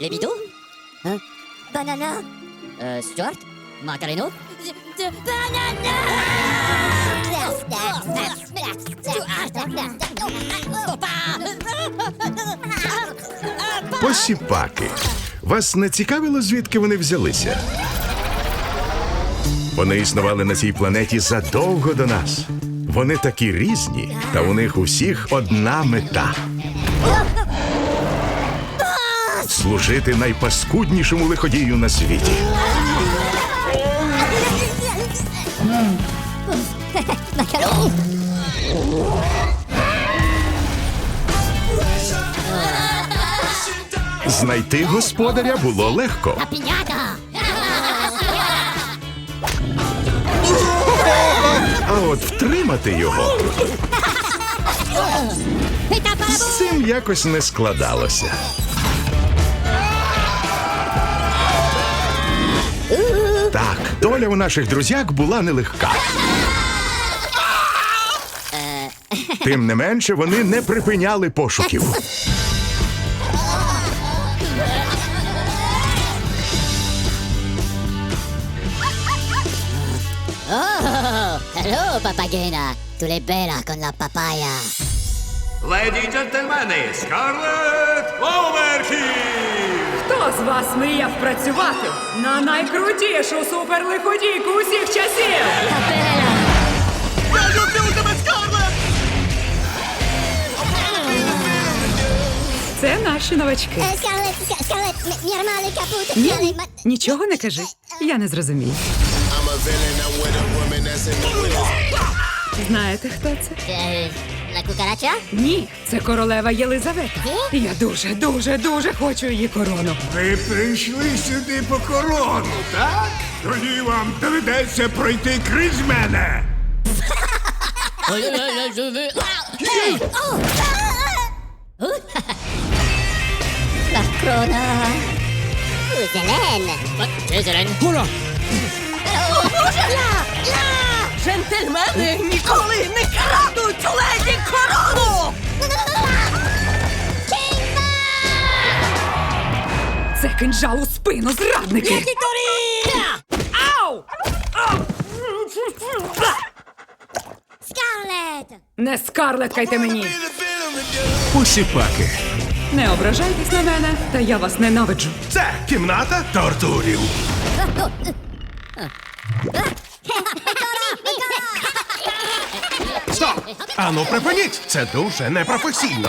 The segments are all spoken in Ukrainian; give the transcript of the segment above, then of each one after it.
Les bidous Hein Banana Euh, Stuart Margarino Посіпаки. Вас не цікавило, звідки вони взялися? Вони існували на цій планеті задовго до нас. Вони такі різні, та у них усіх одна мета. Служити найпаскуднішому лиходію на світі. Знайти господаря було легко. А от втримати його з цим якось не складалося. Так, доля у наших друзяк була нелегка. Тим не менше, вони не припиняли пошуків. Oh, hello, papagena. Tu l'es bella con la papaya. Леді й джентльмени, Скарлет Оверхів! Хто з вас мріяв працювати на найкрутішу суперлиходійку усіх часів? Я люблю тебе, Скарлет! Це наші новачки. Скарлет, Скарлет, нормальний капут. Ні, нічого не кажи. Я не зрозумію. Знаєте, хто це? Е, La cucaracha? Ні, це королева Єлизавета. І Я дуже, дуже, дуже хочу її корону. Ви прийшли сюди по корону, так? Тоді вам доведеться пройти крізь мене. Crona. Zelen. Césaren Джентльмени ніколи не крадуть у леді корону! Це кинджал у спину, зрадники! Ау! Скарлет! Не скарлеткайте мені! Посіпаки. Не ображайтесь на мене, та я вас ненавиджу. Це кімната тортурів. Ану, припиніть! Це дуже непрофесійно.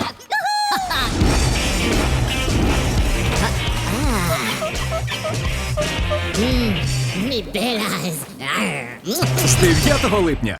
З 9 липня